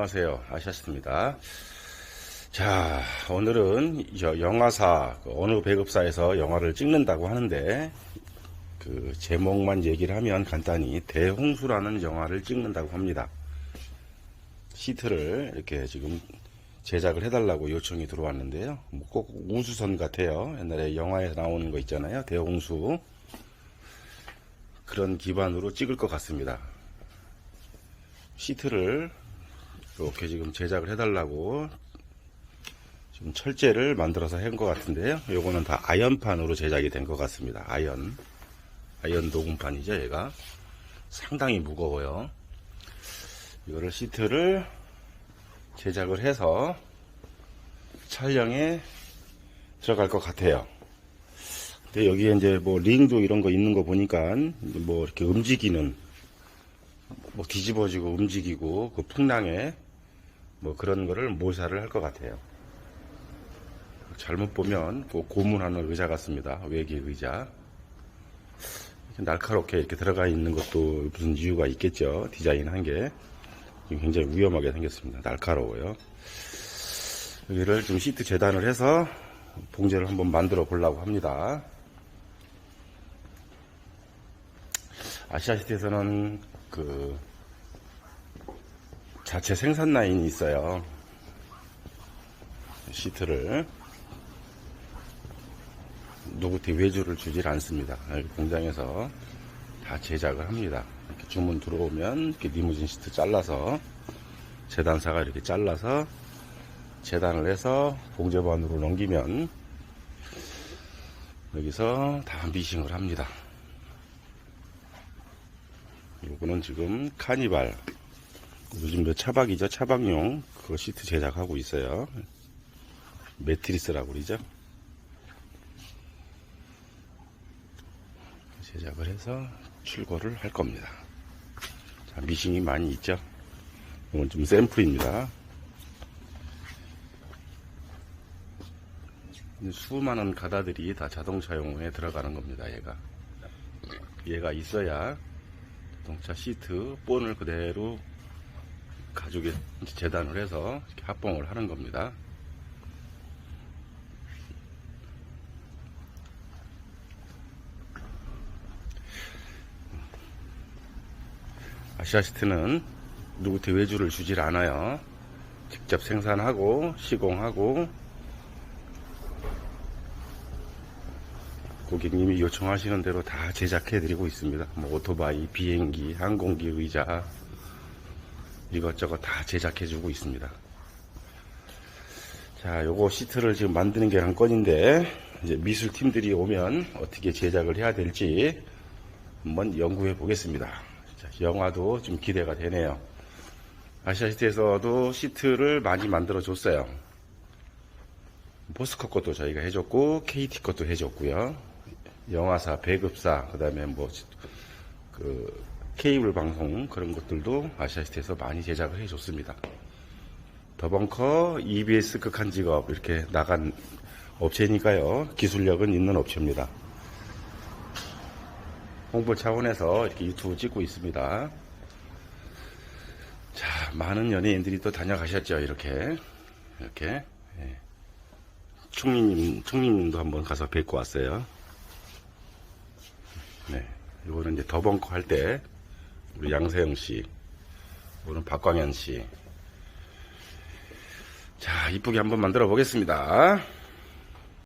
안녕하세요. 아시아스입니다. 자, 오늘은 저 영화사, 그 어느 배급사에서 영화를 찍는다고 하는데, 그 제목만 얘기를 하면 간단히 대홍수라는 영화를 찍는다고 합니다. 시트를 이렇게 지금 제작을 해달라고 요청이 들어왔는데요. 뭐꼭 우수선 같아요. 옛날에 영화에 나오는 거 있잖아요. 대홍수. 그런 기반으로 찍을 것 같습니다. 시트를 이렇게 지금 제작을 해달라고 지금 철제를 만들어서 한 것 같은데요. 요거는 다 아연판으로 제작이 된 것 같습니다. 아연. 아연 녹음판이죠, 얘가. 상당히 무거워요. 이거를 시트를 제작을 해서 촬영에 들어갈 것 같아요. 근데 여기에 이제 뭐 링도 이런 거 있는 거 보니까 뭐 이렇게 움직이는 뭐 뒤집어지고 움직이고 그 풍랑에 뭐 그런 거를 모사를 할 것 같아요. 잘못 보면 그 고문하는 의자 같습니다. 외계 의자. 날카롭게 이렇게 들어가 있는 것도 무슨 이유가 있겠죠. 디자인한 게 굉장히 위험하게 생겼습니다. 날카로워요. 여기를 좀 시트 재단을 해서 봉제를 한번 만들어 보려고 합니다. 아시아 시트에서는 그 자체 생산 라인이 있어요. 시트를 누구한테 외주를 주질 않습니다. 공장에서 다 제작을 합니다. 이렇게 주문 들어오면 이렇게 리무진 시트 잘라서 재단사가 이렇게 잘라서 재단을 해서 봉제반으로 넘기면 여기서 다 미싱을 합니다. 요거는 지금 카니발 요즘 몇 차박이죠 차박용. 그거 시트 제작하고 있어요. 매트리스라고 그러죠. 제작을 해서 출고를 할 겁니다. 자, 미싱이 많이 있죠? 이건 좀 샘플입니다. 수많은 가다들이 다 자동차용에 들어가는 겁니다 얘가. 얘가 있어야 자동차 시트 본을 그대로 가죽에 재단을 해서 합봉을 하는 겁니다. 아시아 시트는 누구한테 외주를 주질 않아요. 직접 생산하고 시공하고 고객님이 요청하시는 대로 다 제작해 드리고 있습니다. 뭐 오토바이, 비행기, 항공기 의자 이것저것 다 제작해 주고 있습니다. 자, 요거 시트를 지금 만드는 게 한 건인데 이제 미술 팀들이 오면 어떻게 제작을 해야 될지 한번 연구해 보겠습니다. 자, 영화도 좀 기대가 되네요. 아시아 시트에서도 시트를 많이 만들어 줬어요. 포스코 것도 저희가 해줬고 KT 것도 해줬고요. 영화사, 배급사, 그 다음에 뭐, 그, 케이블 방송 그런 것들도 아시아시티에서 많이 제작을 해줬습니다. 더벙커, EBS 극한 직업 이렇게 나간 업체니까요. 기술력은 있는 업체입니다. 홍보 차원에서 이렇게 유튜브 찍고 있습니다. 자, 많은 연예인들이 또 다녀가셨죠. 이렇게. 이렇게. 예. 총리님, 총리님도 한번 가서 뵙고 왔어요. 네. 이거는 이제 더벙커 할 때, 우리 양세형 씨, 이거는 박광현 씨. 자, 이쁘게 한번 만들어 보겠습니다.